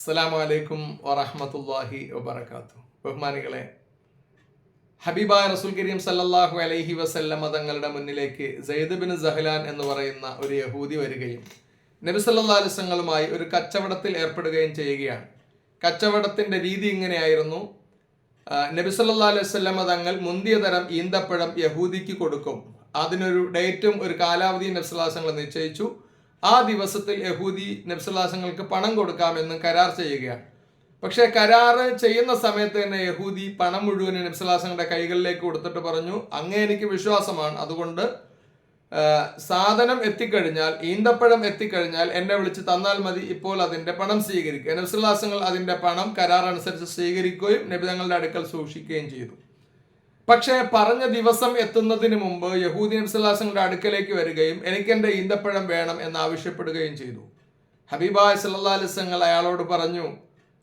അസ്സലാമു അലൈക്കും വറഹമത്തല്ലാഹി വബർക്കാത്തു ബഹുമാനികളെ ഹബീബായ റസൂൽ കരീം സല്ലല്ലാഹു അലൈഹി വസല്ലമ തങ്ങളുടെ മുന്നിലേക്ക് സെയ്ദ് ബിൻ സഹലാൻ എന്ന് പറയുന്ന ഒരു യഹൂദി വരികയും നബി അലൈഹി വസല്ലമയുമായി ഒരു കച്ചവടത്തിൽ ഏർപ്പെടുകയും ചെയ്യുകയാണ്. കച്ചവടത്തിന്റെ രീതി ഇങ്ങനെയായിരുന്നു. നബി സല്ലല്ലാഹു അലൈഹി വസല്ലമ തങ്ങൾ മുന്തിയ തരം ഈന്തപ്പഴം യഹൂദിക്ക് കൊടുക്കും. അതിനൊരു ഡേറ്റും ഒരു കാലാവധിയും നബി സല്ലല്ലാഹു അലൈഹി വസല്ലമ നിശ്ചയിച്ചു. ആ ദിവസത്തിൽ യഹൂദി നബ്സുല്ലാസങ്ങൾക്ക് പണം കൊടുക്കാമെന്ന് കരാർ ചെയ്യുകയാണ്. പക്ഷേ കരാറ് ചെയ്യുന്ന സമയത്ത് തന്നെ യഹൂദി പണം മുഴുവൻ നബ്സുല്ലാസങ്ങളുടെ കൈകളിലേക്ക് കൊടുത്തിട്ട് പറഞ്ഞു അങ്ങേ എനിക്ക് വിശ്വാസമാണ്. അതുകൊണ്ട് സാധനം എത്തിക്കഴിഞ്ഞാൽ ഈന്തപ്പഴം എത്തിക്കഴിഞ്ഞാൽ എന്നെ വിളിച്ച് തന്നാൽ മതി. ഇപ്പോൾ അതിന്റെ പണം സ്വീകരിക്കുക. നബ്സുല്ലാസങ്ങൾ അതിന്റെ പണം കരാർ അനുസരിച്ച് സ്വീകരിക്കുകയും നബി തങ്ങളുടെ അടുക്കൽ സൂക്ഷിക്കുകയും ചെയ്തു. പക്ഷേ പറഞ്ഞ ദിവസം എത്തുന്നതിന് മുമ്പ് യഹൂദി നബ്സല്ലാസങ്ങളുടെ അടുക്കലേക്ക് വരികയും എനിക്ക് എന്റെ ഈന്തപ്പഴം വേണം എന്ന് ആവശ്യപ്പെടുകയും ചെയ്തു. ഹബീബായ് സല്ലാ അലിസങ്ങൾ അയാളോട് പറഞ്ഞു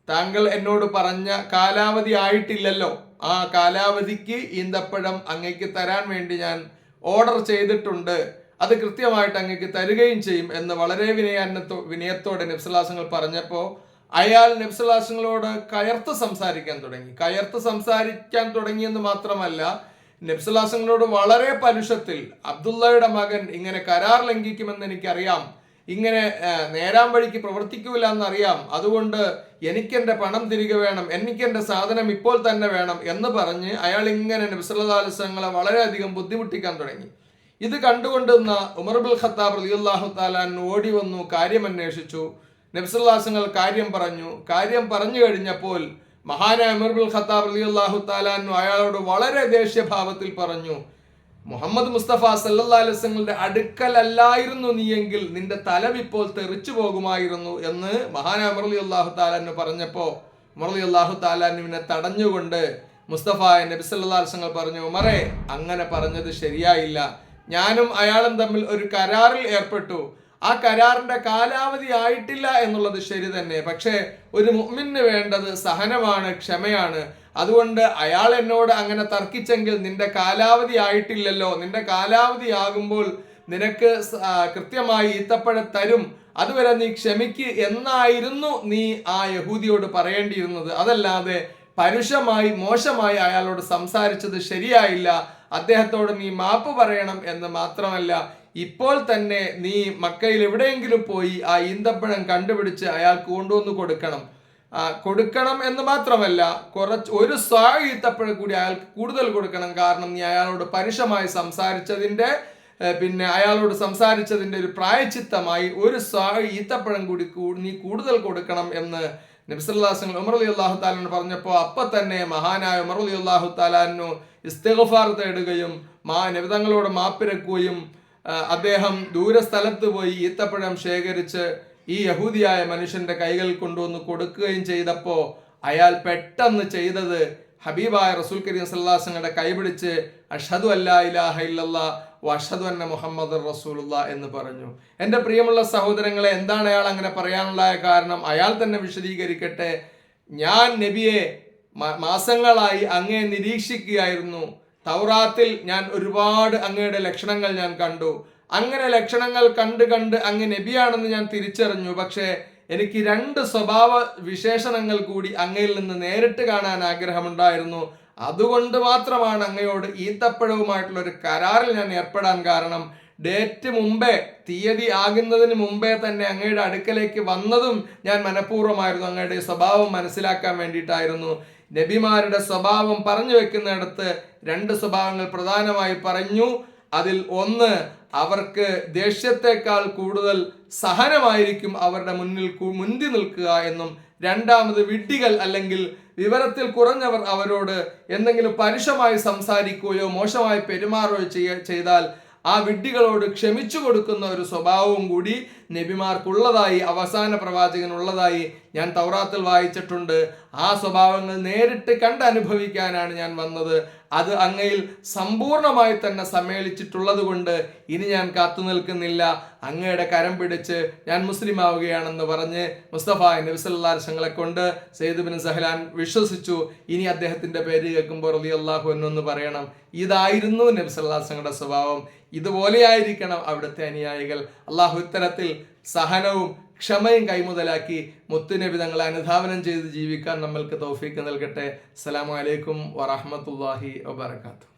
താങ്കൾ എന്നോട് പറഞ്ഞ കാലാവധി ആയിട്ടില്ലല്ലോ. ആ കാലാവധിക്ക് ഈന്തപ്പഴം അങ്ങേക്ക് തരാൻ വേണ്ടി ഞാൻ ഓർഡർ ചെയ്തിട്ടുണ്ട്. അത് കൃത്യമായിട്ട് അങ്ങേക്ക് തരികയും ചെയ്യും എന്ന് വളരെ വിനയാന്നത്തോ വിനയത്തോടെ നബ്സല്ലാസങ്ങൾ പറഞ്ഞപ്പോൾ അയാൾ നബ്സലാസങ്ങളോട് കയർത്ത് സംസാരിക്കാൻ തുടങ്ങി. കയർത്ത് സംസാരിക്കാൻ തുടങ്ങിയെന്ന് മാത്രമല്ല നബ്സലാസങ്ങളോട് വളരെ പരുഷത്തിൽ അബ്ദുള്ളയുടെ മകൻ ഇങ്ങനെ കരാർ ലംഘിക്കുമെന്ന് എനിക്കറിയാം. ഇങ്ങനെ നേരാം വഴിക്ക് പ്രവർത്തിക്കൂല എന്നറിയാം. അതുകൊണ്ട് എനിക്കെന്റെ പണം തിരികെ വേണം എനിക്കെന്റെ സാധനം ഇപ്പോൾ തന്നെ വേണം എന്ന് പറഞ്ഞ് അയാൾ ഇങ്ങനെ നബ്സല്ലാസ്ങ്ങളെ വളരെയധികം ബുദ്ധിമുട്ടിക്കാൻ തുടങ്ങി. ഇത് കണ്ടുകൊണ്ടിരുന്ന ഉമർബുൽ ഖത്താബ് റലിയുല്ലാഹു താലാൻ ഓടി വന്നു കാര്യം അന്വേഷിച്ചു നബ്സുല്ലാസങ്ങൾ കാര്യം പറഞ്ഞു. കാര്യം പറഞ്ഞു കഴിഞ്ഞപ്പോൾ മഹാനായ അമിർബുൽ ഖത്താബ് അലി അള്ളാഹു താലാനു അയാളോട് വളരെ ദേഷ്യഭാവത്തിൽ പറഞ്ഞു മുഹമ്മദ് മുസ്തഫ അലൈഹി വസല്ലമയുടെ അടുക്കലല്ലായിരുന്നു നീയെങ്കിൽ നിന്റെ തലവിപ്പോൾ തെറിച്ചു പോകുമായിരുന്നു എന്ന് മഹാനായ ഉമർലി അള്ളാഹു താലാനു പറഞ്ഞപ്പോ മുറലി അള്ളാഹു താലാനുവിനെ തടഞ്ഞുകൊണ്ട് മുസ്തഫ നബി അലൈഹി വസല്ലം പറഞ്ഞു ഉമറേ അങ്ങനെ പറഞ്ഞത് ശരിയായില്ല. ഞാനും അയാളും തമ്മിൽ ഒരു കരാറിൽ ഏർപ്പെട്ടു. ആ കരാറിന്റെ കാലാവധി ആയിട്ടില്ല എന്നുള്ളത് ശരി തന്നെ. പക്ഷേ ഒരു മുഅ്മിന് വേണ്ടത് സഹനമാണ് ക്ഷമയാണ്. അതുകൊണ്ട് അയാൾ എന്നോട് അങ്ങനെ തർക്കിച്ചെങ്കിൽ നിന്റെ കാലാവധി ആയിട്ടില്ലല്ലോ. നിന്റെ കാലാവധി ആകുമ്പോൾ നിനക്ക് കൃത്യമായി ഈത്തപ്പഴ തരും. അതുവരെ നീ ക്ഷമിക്ക് എന്നായിരുന്നു നീ ആ യഹൂദിയോട് പറയേണ്ടിയിരുന്നത്. അതല്ലാതെ പരുഷമായി മോശമായി അയാളോട് സംസാരിച്ചത് ശരിയായില്ല. അദ്ദേഹത്തോട് നീ മാപ്പ് പറയണം എന്ന് മാത്രമല്ല ഇപ്പോൾ തന്നെ നീ മക്കയിൽ എവിടെയെങ്കിലും പോയി ആ ഈന്തപ്പഴം കണ്ടുപിടിച്ച് അയാൾക്ക് കൊണ്ടുവന്ന് കൊടുക്കണം. കൊടുക്കണം എന്ന് മാത്രമല്ല കുറച്ച് ഒരു സ്വാ ഈത്തപ്പഴം കൂടി അയാൾക്ക് കൂടുതൽ കൊടുക്കണം. കാരണം നീ അയാളോട് പരുഷമായി സംസാരിച്ചതിന്റെ പിന്നെ അയാളോട് സംസാരിച്ചതിന്റെ ഒരു പ്രായച്ചിത്തമായി ഒരു സ്വാ ഈത്തപ്പഴം കൂടി നീ കൂടുതൽ കൊടുക്കണം എന്ന് നബ്സല്ലാസ് ഉമർ അലി അള്ളാഹു താലാൻ പറഞ്ഞപ്പോൾ അപ്പൊ തന്നെ മഹാനായ ഉമർ അലി അള്ളാഹു താലാനു ഇസ്തഗഫാർ തേടുകയും മാ നബിതങ്ങളോട് മാപ്പിരക്കുകയും അദ്ദേഹം ദൂരസ്ഥലത്ത് പോയി ഈത്തപ്പഴം ശേഖരിച്ച് ഈ യഹൂദിയായ മനുഷ്യന്റെ കൈകൾ കൊണ്ടുവന്ന് കൊടുക്കുകയും ചെയ്തപ്പോൾ അയാൾ പെട്ടെന്ന് ചെയ്തത് ഹബീബായ റസൂൽ കരീം സല്ലാസങ്ങളുടെ കൈപിടിച്ച് അഷദു അല്ലാ ഇലാഹ ഇല്ലല്ലാ വഷദു അന്ന മുഹമ്മദ് റസൂലുള്ള എന്ന് പറഞ്ഞു. എന്റെ പ്രിയമുള്ള സഹോദരങ്ങളെ എന്താണ് അയാൾ അങ്ങനെ പറയാനുള്ള കാരണം? അയാൾ തന്നെ വിശദീകരിക്കട്ടെ. ഞാൻ നബിയെ മാസങ്ങളായി അങ്ങേ നിരീക്ഷിക്കുകയായിരുന്നു. തൗറാത്തിൽ ഞാൻ ഒരുപാട് അങ്ങയുടെ ലക്ഷണങ്ങൾ ഞാൻ കണ്ടു. അങ്ങനെ ലക്ഷണങ്ങൾ കണ്ട് കണ്ട് അങ്ങ് നബിയാണെന്ന് ഞാൻ തിരിച്ചറിഞ്ഞു. പക്ഷേ എനിക്ക് രണ്ട് സ്വഭാവ വിശേഷണങ്ങൾ കൂടി അങ്ങയിൽ നിന്ന് നേരിട്ട് കാണാൻ ആഗ്രഹമുണ്ടായിരുന്നു. അതുകൊണ്ട് മാത്രമാണ് അങ്ങയോട് ഈത്തപ്പഴവുമായിട്ടുള്ള ഒരു കരാറിൽ ഞാൻ ഏർപ്പെടാൻ കാരണം. ഡേറ്റ് മുമ്പേ തീയതി ആകുന്നതിന് മുമ്പേ തന്നെ അങ്ങയുടെ അടുക്കലേക്ക് വന്നതും ഞാൻ മനഃപൂർവമായിരുന്നു. അങ്ങയുടെ സ്വഭാവം മനസ്സിലാക്കാൻ വേണ്ടിയിട്ടായിരുന്നു. നബിമാരുടെ സ്വഭാവം പറഞ്ഞു വെക്കുന്നിടത്ത് രണ്ട് സ്വഭാവങ്ങൾ പ്രധാനമായി പറഞ്ഞു. അതിൽ ഒന്ന് അവർക്ക് ദേഷ്യത്തെക്കാൾ കൂടുതൽ സഹനമായിരിക്കും അവരുടെ മുന്നിൽ മുന്തി നിൽക്കുക എന്നും രണ്ടാമത് വിഡ്ഢികൾ അല്ലെങ്കിൽ വിവരത്തിൽ കുറഞ്ഞവർ അവരോട് എന്തെങ്കിലും പരുഷമായി സംസാരിക്കുകയോ മോശമായി പെരുമാറുകയോ ചെയ്താൽ ആ വിഡ്ഢികളോട് ക്ഷമിച്ചു കൊടുക്കുന്ന ഒരു സ്വഭാവവും കൂടി നബിമാർക്കുള്ളതായി അവസാന പ്രവാചകനുള്ളതായി ഞാൻ തൗറാത്തിൽ വായിച്ചിട്ടുണ്ട്. ആ സ്വഭാവങ്ങൾ നേരിട്ട് കണ്ടനുഭവിക്കാനാണ് ഞാൻ വന്നത്. അത് അങ്ങയിൽ സമ്പൂർണമായി തന്നെ സമ്മേളിച്ചിട്ടുള്ളത് കൊണ്ട് ഇനി ഞാൻ കാത്തു നിൽക്കുന്നില്ല. അങ്ങയുടെ കരം പിടിച്ച് ഞാൻ മുസ്ലിം ആവുകയാണെന്ന് പറഞ്ഞ് മുസ്തഫ നബിസല്ലാർഷങ്ങളെ കൊണ്ട് സെയ്ദ് ബിൻ സഹലാൻ വിശ്വസിച്ചു. ഇനി അദ്ദേഹത്തിന്റെ പേര് കേൾക്കുമ്പോൾ റലി അള്ളാഹു എന്നൊന്ന് പറയണം. ഇതായിരുന്നു നബിസല്ലാസങ്ങളുടെ സ്വഭാവം. ഇതുപോലെയായിരിക്കണം അവിടുത്തെ അനുയായികൾ. അള്ളാഹു ഇത്തരത്തിൽ സഹനവും ക്ഷമയും കൈമുതലാക്കി മുത്തുനബി തങ്ങളെ അനുധാവനം ചെയ്ത് ജീവിക്കാൻ നമ്മൾക്ക് തൗഫീക്ക് നൽകട്ടെ. അസ്സലാമു അലൈക്കും വറഹ്മത്തുള്ളാഹി വബറകാതുഹു.